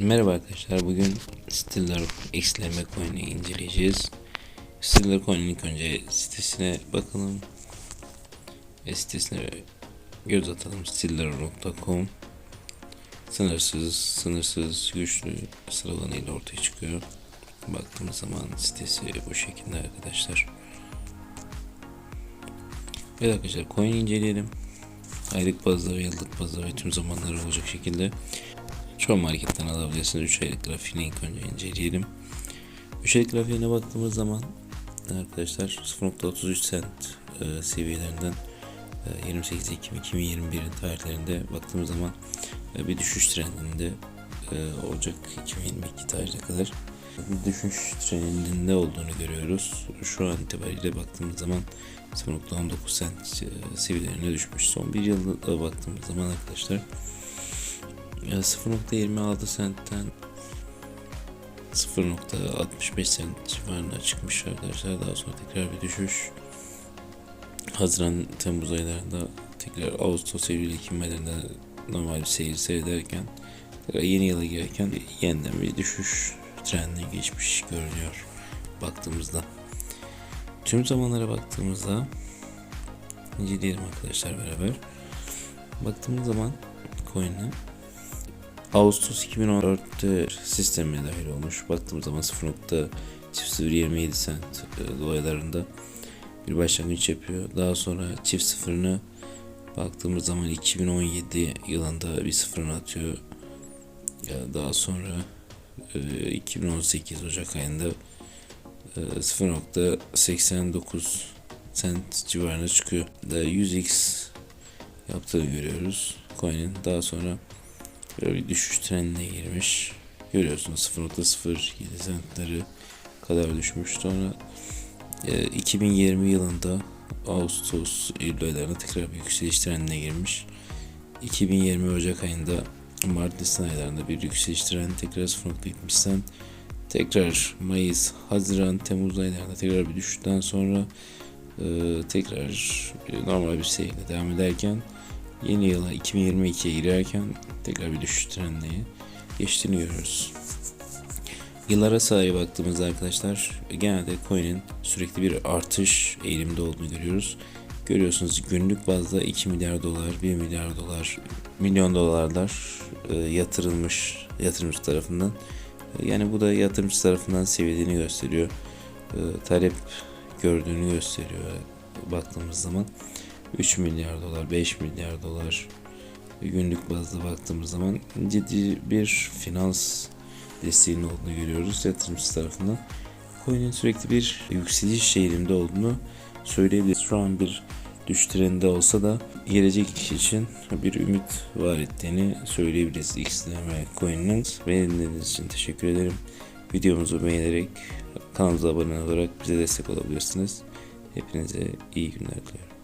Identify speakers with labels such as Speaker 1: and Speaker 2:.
Speaker 1: Merhaba arkadaşlar. Bugün Stiller XLM coin'i inceleyeceğiz. Stiller coin'in ilk önce sitesine bakalım. Ve sitesine göz atalım. Stiller.com Sınırsız, sınırsız, güçlü sıralanıyla ortaya çıkıyor. Baktığımız zaman sitesi bu şekilde arkadaşlar. Evet arkadaşlar coin inceleyelim. Aylık bazda ve yıllık bazda ve tüm zamanları olacak şekilde Çoğu marketten alabilirsiniz. 3 aylık grafiğini ilk önce inceleyelim. 3 aylık grafiğine baktığımız zaman arkadaşlar 0.33 cent e, seviyelerinden e, 28 Ekim 2021'in tarihlerinde baktığımız zaman e, bir düşüş trendinde e, Ocak 2022 tarihine kadar bir düşüş trendinde olduğunu görüyoruz. Şu an itibariyle baktığımız zaman 0.19 cent e, seviyelerine düşmüş. Son bir yılda baktığımız zaman arkadaşlar ya 0.26 centten 0.65 cent civarına çıkmış arkadaşlar. Daha sonra tekrar bir düşüş. Haziran Temmuz aylarında tekrar Ağustos Eylül Ekim aylarında normal bir seyir seyrederken yeni yıla girerken yeniden bir düşüş trendine geçmiş görünüyor baktığımızda. Tüm zamanlara baktığımızda inceleyelim arkadaşlar beraber. Baktığımız zaman coin'e Ağustos 2014'te sisteme dahil olmuş. Baktığım zaman 0.027 cent e, dolaylarında bir başlangıç yapıyor. Daha sonra çift sıfırını baktığımız zaman 2017 yılında bir sıfırını atıyor. Daha sonra 2018 e, Ocak ayında 0.89 e, cent civarına çıkıyor. Da 100x yaptığını görüyoruz. Coin'in daha sonra Böyle bir düşüş trendine girmiş. Görüyorsunuz 0.07 centleri kadar düşmüş. Sonra e, 2020 yılında Ağustos, Eylül aylarında tekrar bir yükseliş trendine girmiş. 2020 Ocak ayında Mart Nisan aylarında bir yükseliş trendi tekrar 0.70 cent tekrar Mayıs, Haziran, Temmuz aylarında tekrar bir düşüşten sonra e, tekrar normal bir seyirle devam ederken yeni yıla 2022'ye girerken tekrar bir düşüş trendine geçtiğini görüyoruz. Sahaya baktığımızda arkadaşlar genelde coin'in sürekli bir artış eğilimde olduğunu görüyoruz. Görüyorsunuz günlük bazda 2 milyar dolar, 1 milyar dolar, milyon dolarlar e, yatırılmış yatırımcı tarafından. E, yani bu da yatırımcı tarafından sevildiğini gösteriyor. E, talep gördüğünü gösteriyor baktığımız zaman. 3 milyar dolar, 5 milyar dolar günlük bazda baktığımız zaman ciddi bir finans desteğinin olduğunu görüyoruz yatırımcı tarafından. Coin'in sürekli bir yükseliş eğilimde olduğunu söyleyebiliriz. Şu an bir düş trendinde olsa da gelecek için bir ümit var ettiğini söyleyebiliriz XLM Coin'in. Beğendiğiniz için teşekkür ederim. Videomuzu beğenerek kanalımıza abone olarak bize destek olabilirsiniz. Hepinize iyi günler diliyorum.